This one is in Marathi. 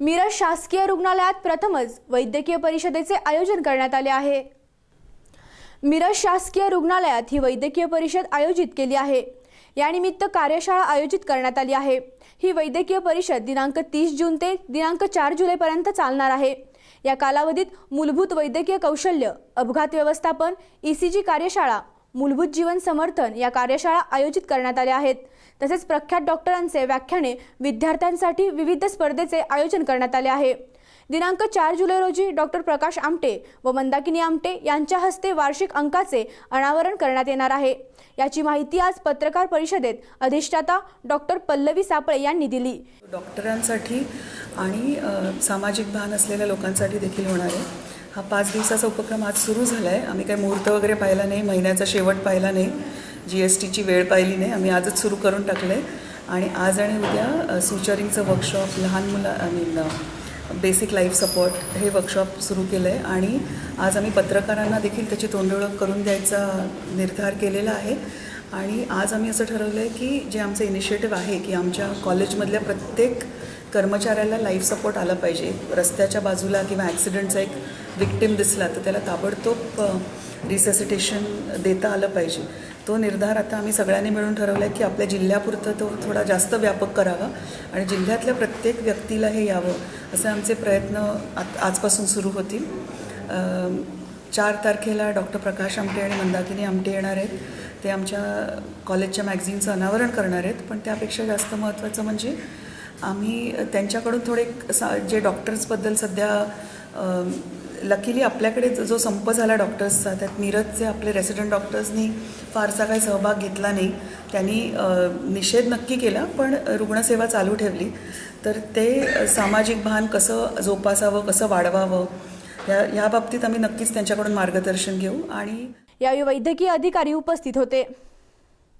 मिरज शासकीय रुग्णालयात प्रथमच वैद्यकीय परिषदेचे आयोजन करण्यात आले आहे. मिरज शासकीय रुग्णालयात ही वैद्यकीय परिषद आयोजित केली आहे. यानिमित्त कार्यशाळा आयोजित करण्यात आली आहे. ही वैद्यकीय परिषद दिनांक तीस जून ते दिनांक चार जुलैपर्यंत चालणार आहे. या कालावधीत मूलभूत वैद्यकीय कौशल्य अपघात व्यवस्थापन ई सी जी कार्यशाळा मूलभूत जीवन समर्थन या कार्यशाळा आयोजित करण्यात आल्या आहेत. तसेच प्रख्यात डॉक्टरांचे व्याख्याने विद्यार्थ्यांसाठी विविध स्पर्धेचे आयोजन करण्यात आले आहे. दिनांक चार जुलै रोजी डॉक्टर प्रकाश आमटे व मंदाकिनी आमटे यांच्या हस्ते वार्षिक अंकाचे अनावरण करण्यात येणार आहे. याची माहिती आज पत्रकार परिषदेत अधिष्ठाता डॉक्टर पल्लवी सापळे यांनी दिली. डॉक्टरांसाठी आणि सामाजिक भान असलेल्या लोकांसाठी देखील होणार आहे. हा पाच दिवसाचा उपक्रम आज सुरू झाला आहे आम्ही काही मुहूर्त वगैरे पाहिला नाही महिन्याचा शेवट पाहिला नाही जी एस टीची वेळ पाहिली नाही. आम्ही आजच सुरू करून टाकलं आहे आणि आज आणि उद्या सुचरिंगचं वर्कशॉप लहान मुलं I mean basic life support हे वर्कशॉप सुरू केलं आहे आणि आज आम्ही पत्रकारांना देखील त्याची तोंडओळख करून द्यायचा निर्धार केलेला आहे. आणि आज आम्ही असं ठरवलं आहे की जे आमचं इनिशिएटिव्ह आहे की आमच्या कॉलेजमधल्या प्रत्येक कर्मचाऱ्याला लाईफ सपोर्ट आला पाहिजे. रस्त्याच्या बाजूला किंवा ॲक्सिडेंटचा एक विक्टिम दिसला तर त्याला ताबडतोब रिससिटेशन देता आलं पाहिजे. तो निर्धार आता आम्ही सगळ्यांनी मिळून ठरवला आहे की आपल्या जिल्ह्यापुरतं तो थोडा जास्त व्यापक करावा आणि जिल्ह्यातल्या प्रत्येक व्यक्तीला हे यावं असे आमचे प्रयत्न आत आजपासून सुरू होतील. चार तारखेला डॉक्टर प्रकाश आमटे आणि मंदाकिनी आमटे येणार आहेत. ते आमच्या कॉलेजच्या मॅगझिनचं अनावरण करणार आहेत. पण त्यापेक्षा जास्त महत्त्वाचं म्हणजे आम्ही त्यांच्याकडून थोडे सा जे डॉक्टर्सबद्दल सध्या लकीली आपल्याकडे जो संप झाला डॉक्टर्सचा त्यात नीरजचे आपले रेसिडेंट डॉक्टर्सनी फारसा काही सहभाग घेतला नाही. त्यांनी निषेध नक्की केला पण रुग्णसेवा चालू ठेवली. तर ते सामाजिक भान कसं जोपासावं कसं वाढवावं या या बाबतीत आम्ही नक्कीच त्यांच्याकडून मार्गदर्शन घेऊ आणि यावेळी वैद्यकीय अधिकारी उपस्थित होते.